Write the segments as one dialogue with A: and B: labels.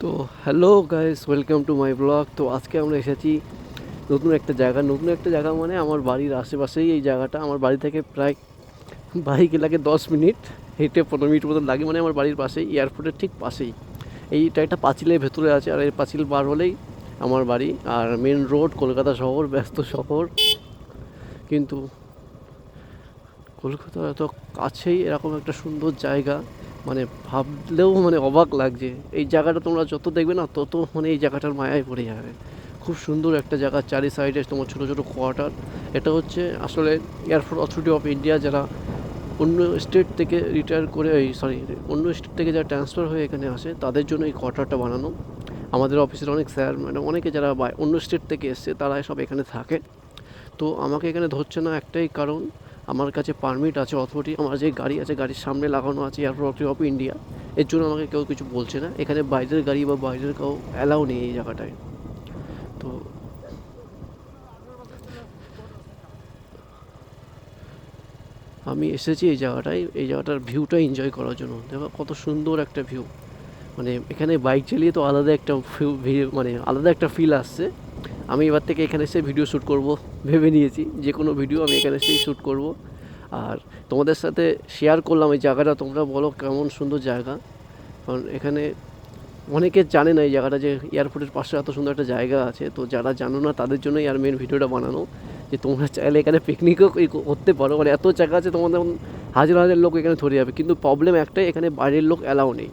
A: তো hello guys welcome to my blog তো আজকে আমরা এসেছি নতুন একটা জায়গা। নতুন একটা জায়গা মানে আমার বাড়ির আশেপাশেই এই জায়গাটা। আমার বাড়ি থেকে প্রায় বাইকে লাগে দশ মিনিট হেঁটে পনেরো মিনিট মতন লাগে। মানে আমার বাড়ির পাশেই, এয়ারপোর্টের ঠিক পাশেই। এইটা একটা পাঁচিলের ভেতরে আছে আর এই পাঁচিল পার হলেই আমার বাড়ি। আর মেন রোড কলকাতা শহর, ব্যস্ত শহর। কিন্তু কলকাতা এত কাছেই এরকম একটা সুন্দর জায়গা। মানে ভাবলেও মানে অবাক লাগছে। এই জায়গাটা তোমরা যত দেখবে না, তত মানে এই জায়গাটার মায়ায় পড়ে যাবে। খুব সুন্দর একটা জায়গা, চারি সাইডে তোমার ছোটো ছোটো কোয়ার্টার এটা হচ্ছে আসলে এয়ারপোর্ট অথরিটি অফ ইন্ডিয়া যারা অন্য স্টেট থেকে রিটায়ার করে, এই সরি অন্য স্টেট থেকে যারা ট্রান্সফার হয়ে এখানে আসে, তাদের জন্য এই কোয়ার্টারটা বানানো। আমাদের অফিসের অনেক স্যার ম্যাডাম অনেকে যারা অন্য স্টেট থেকে এসছে, তারা সব এখানে থাকে। তো আমাকে এখানে ধরছে না একটাই কারণ আমার কাছে পারমিট আছে অথরিটি আমার যে গাড়ি আছে, গাড়ির সামনে লাগানো আছে এয়ারপোর্ট অফ ইন্ডিয়া এর জন্য আমাকে কেউ কিছু বলছে না। এখানে বাইরের গাড়ি বা বাইরের কেউ অ্যালাউ নেই এই জায়গাটায়। তো আমি এসেছি এই জায়গাটায়, এই জায়গাটার ভিউটা এনজয় করার জন্য। দেখো কত সুন্দর একটা ভিউ মানে এখানে বাইক চালিয়ে তো আলাদা একটা ভিউ মানে আলাদা একটা ফিল আসছে। আমি এবার থেকে এখানে এসে ভিডিও শ্যুট করব। ভেবে নিয়েছি যে কোনো ভিডিও আমি এখানে এসেই শ্যুট করব। আর তোমাদের সাথে শেয়ার করলাম এই জায়গাটা। তোমরা বলো কেমন সুন্দর জায়গা। কারণ এখানে অনেকে জানে না এই জায়গাটা যে এয়ারপোর্টের পাশে এত সুন্দর একটা জায়গা আছে। তো যারা জানো না, তাদের জন্যই আর মেন ভিডিওটা বানানো। যে তোমরা চাইলে এখানে পিকনিকও করতে পারো। মানে এত জায়গা আছে তোমাদের হাজার হাজার লোক এখানে ধরে যাবে। কিন্তু প্রবলেম একটাই, এখানে বাইরের লোক অ্যালাউ নেই।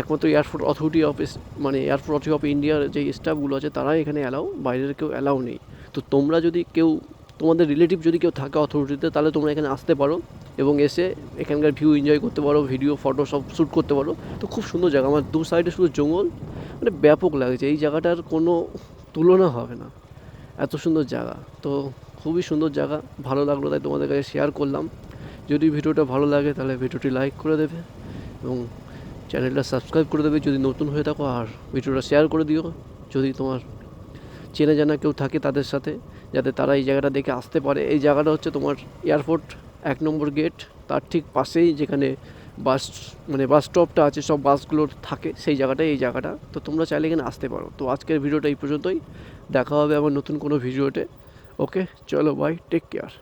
A: একমাত্র এয়ারপোর্ট অথরিটি অফিস মানে এয়ারপোর্ট অথরিটি অফ ইন্ডিয়ার যে স্টাফগুলো আছে, তারাই এখানে অ্যালাউ বাইরের কেউ অ্যালাউ নেই। তো তোমরা যদি কেউ, তোমাদের রিলেটিভ যদি কেউ থাকে অথরিটিতে তাহলে তোমরা এখানে আসতে পারো এবং এসে এখানকার ভিউ এনজয় করতে পারো ভিডিও ফটো সব শ্যুট করতে পারো। তো খুব সুন্দর জায়গা। আমার দু সাইডে শুধু জঙ্গল মানে ব্যাপক লাগছে। এই জায়গাটার কোনো তুলনা হবে না। এত সুন্দর জায়গা। তো খুবই সুন্দর জায়গা। ভালো লাগল তাই তোমাদের কাছে শেয়ার করলাম। যদি ভিডিওটা ভালো লাগে তাহলে ভিডিওটি লাইক করে দেবে এবং চ্যানেলটা সাবস্ক্রাইব করে দেবে যদি নতুন হয়ে থাকো আর ভিডিওটা শেয়ার করে দিও। যদি তোমার চেনা জানা কেউ থাকে তাদের সাথে, যাতে তারা এই জায়গাটা দেখে আসতে পারে। এই জায়গাটা হচ্ছে তোমার এয়ারপোর্ট, এক নম্বর গেট। তার ঠিক পাশেই যেখানে বাস মানে বাস স্টপটা আছে, সব বাসগুলো থাকে, সেই জায়গাটাই এই জায়গাটা। তো তোমরা চাইলে এখানে আসতে পারো। তো আজকের ভিডিওটা এই পর্যন্তই। দেখা হবে আবার নতুন কোনো ভিডিওতে। ওকে, চলো বাই টেক কেয়ার